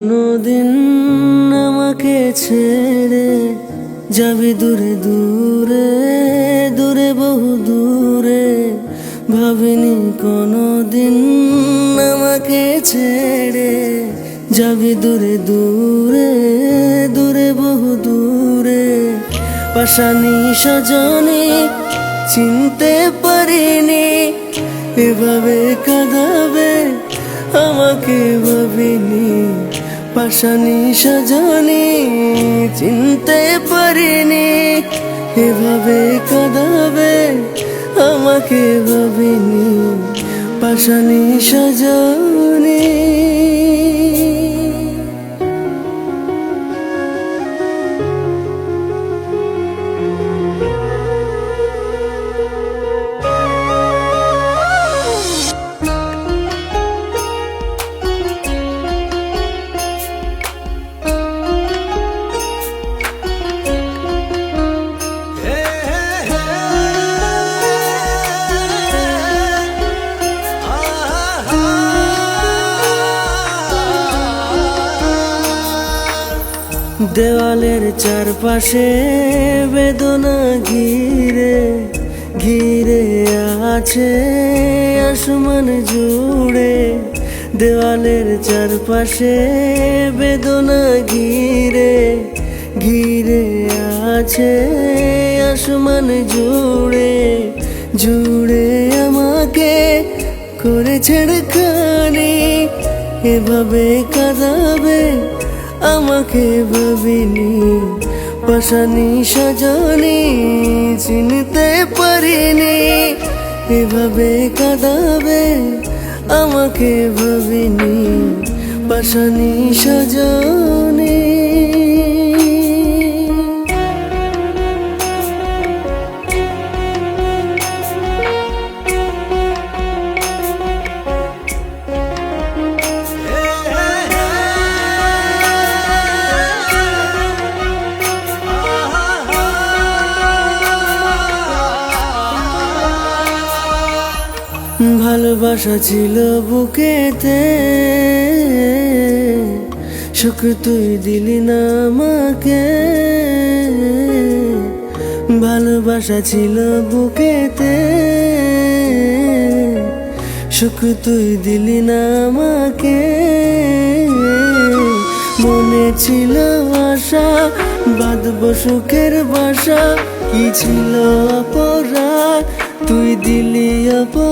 কোনদিন আমাকে ছেড়ে যাবি দূরে দূরে দূরে বহু দূরে। ভাবিনি কোনদিন আমাকে ছেড়ে যাবি দূরে দূরে দূরে বহু দূরে। পাশানি সজনি চিনতে পারিনি, এভাবে কাঁদাবে আমাকে ভাবিনি। পাশানি সাজানি চিনতে পারিনি। এভাবে কাঁদাবে আমাকে ভাবিনি। পাশানি সাজানি দেওয়ালের চারপাশে বেদনা ঘিরে ঘিরে আছে আসমান জুড়ে। দেওয়ালের চারপাশে বেদনা ঘিরে ঘিরে আছে আসমান জুড়ে। জুড়ে আমাকে করে ছেড়খানি এভাবে কাঁদাবে আমাকে ভাবিনি পাশানি সাজানি চিনতে পারিনি এভাবে কাঁদাবে আমাকে ভাবিনি পাশানি সাজানি ভালোবাসা ছিল বুকেতে। সুখ তুই দিলি না আমাকে। ভালোবাসা ছিল বুকেতে। সুখ তুই দিলি না আমাকে। মনে ছিল আশা, বাঁধব সুখের বাসা। কি ছিল অপরাধ? তুই দিলি অপ